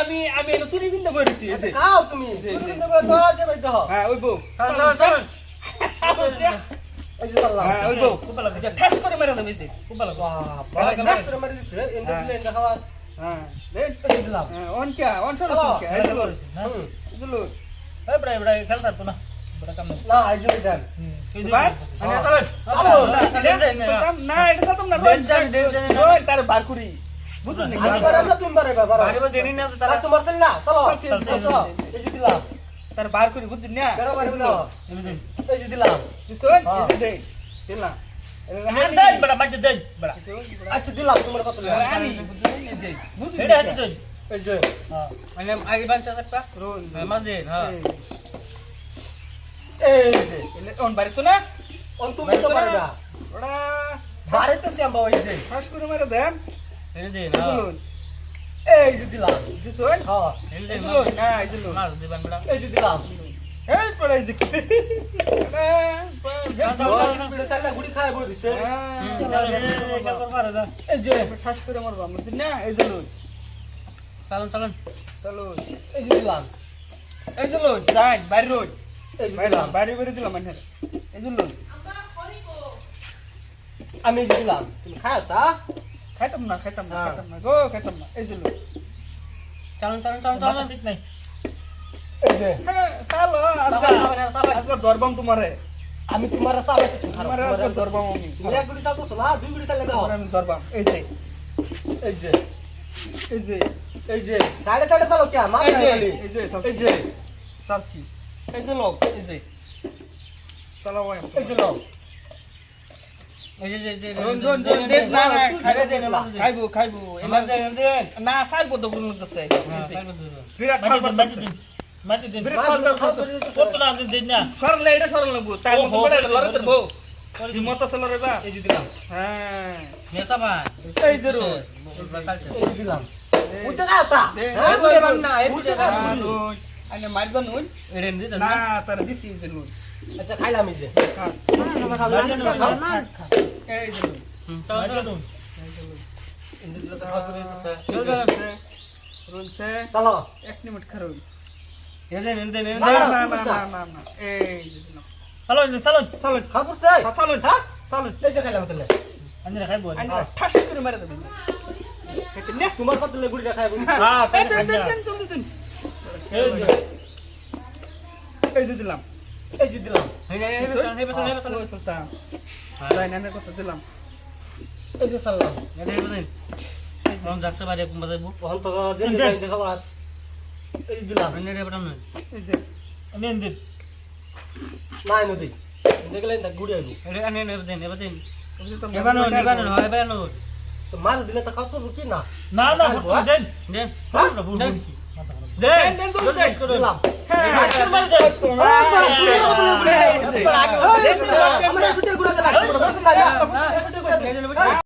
আমি আমি চুরি বিন্দা করেছি খাও তুমি হ্যাঁ ওই বউ হ্যাঁ খুব ভালো এই যে খুব ভালো হ্যাঁ। দিলাম। হ্যাঁ অন কে? অন সর কে? এগুলো হুম। এগুলো এই বড় বড় খেলতা না বড় কাম না এই দেন। ভাই আমি চল চলো না না এটা তো তোমরা দেন যান, দেন তার বার করি। বুঝুন নি তুমি বারে বাবা বাড়ি বাড়ি দেনি না তারা তারা তোমার চল না চলো চল, এই দিলাম। তার বার করি বুঝুন না? কেন বারে এই দিলাম। বুঝুন হ্যাঁ। এই বড় বাজে আচ্ছা দিলাম তোমার কত আমি বুঝুন এই যে বুঝুন এটা হাতে দেন এই যে হ্যাঁ আগে একটা হ্যাঁ এই যে অন বাড়ি তো না? অন তুমি তো পারবে না। ওরা বারে তো শ্যাম বাবা এই যে ফাঁস করে মেরে দেন। হ্যাঁ। এই যে দিলাম। হ্যাঁ না এগুলো মাছ দিবেন বড়। এই যে দিলাম। এই পড়ে এই কি চালুন চালুন চলো এই যে দিলাম এই যে লোক যাই বাড়ি রোজ এই যে দিলাম বাড়ি বাড়ি দিলাম মানে এই যে আমি এই যে দিলাম তুমি খায় তা খাইতাম না খাইতাম না হ্যাঁ। খাইতাম না গো খাইতাম না এই যে চালুন চালুন চালুন চালুন ঠিক নাই ধরবাম তোমারে আমি তোমার চালে কিছু খারাপ তোমারে আজকে ধরবাম আমি এক গুড়ি চালতো না দুই গুড়ি চালে দাও তোমারে আমি ধরবাম এই যে এই যে এই যে এই যে সাইডে সাইডে চালো কে মা এই যে এই যে সব এই যে চালছি এই যে লোক এই যে চালাও এই যে লোক এই যে যে যে রন রন রন দেন না না খাইবে না সাইবো তো কোন করতেছে দেন। মাটি দেন। দেন দেন কত না? আপনি না সরলে এটা সরল লাগবো। তাই ও, মতো হো, বড় বড়, লড়তে বড়। বউ। কি মত আছে লড়াইবা? এই দিলাম। হ্যাঁ। নে সাবান এই যে এই দিলাম। উঠে খায় তা। হ্যাঁ এই গুড়ি না, এই উঠে গুড়ি খায় বান। গুড়ি। আনে মারবা নুন। এরেন দি না তার দিছি যে নুন। আচ্ছা খাইলাম এই যে। হ্যাঁ তোমরা খাবে না? তোমরা এই যে নুন। চালুন চালুন এই যে তো খাওয়া করে দিতেছে। চালুন চালুন চলো। এক মিনিট খারুন। এরেন এরেন দেন না না, না না, না না, না না না এই যে দিলাম চালুন চালুন। চালুন খাওয়া হ্যাঁ চালুন এই যে খাইলাম তাহলে আন্দিরা খাইবো আনে ঠাস করে মেরে দেবেন এটা নে তোমার কত গুড়িটা খায় হ্যাঁ এই দেন দেন খাই দেন জলদি দেন এই যে। এই যে দিলাম এই যে দিলাম। এই নে এই বেসন এই বেসন এই বেসন ওই সুলতান। তাই না কত দিলাম। এই যে চাললাম এই বেসন রং যাচ্ছে বাইরে কুম্বা যাইবো ওখান তো জেনে যাই দেখাবো আর এই দিলাম আমি রে বটাম এই যে আমি এন নাই নদী দেখলে না গুড়ি আইবো এরে আনে নে দেন এবার দেন ওই যে তো এবানো এবানো হয় তো মাছ দিলে তো খাওয়া রুটি না না না দেন দেন হ্যাঁ? দেন দেন, দেন দেন, দেন দিলাম হ্যাঁ আচ্ছা, মানে আমরা ফুটে গুড়া দিলাম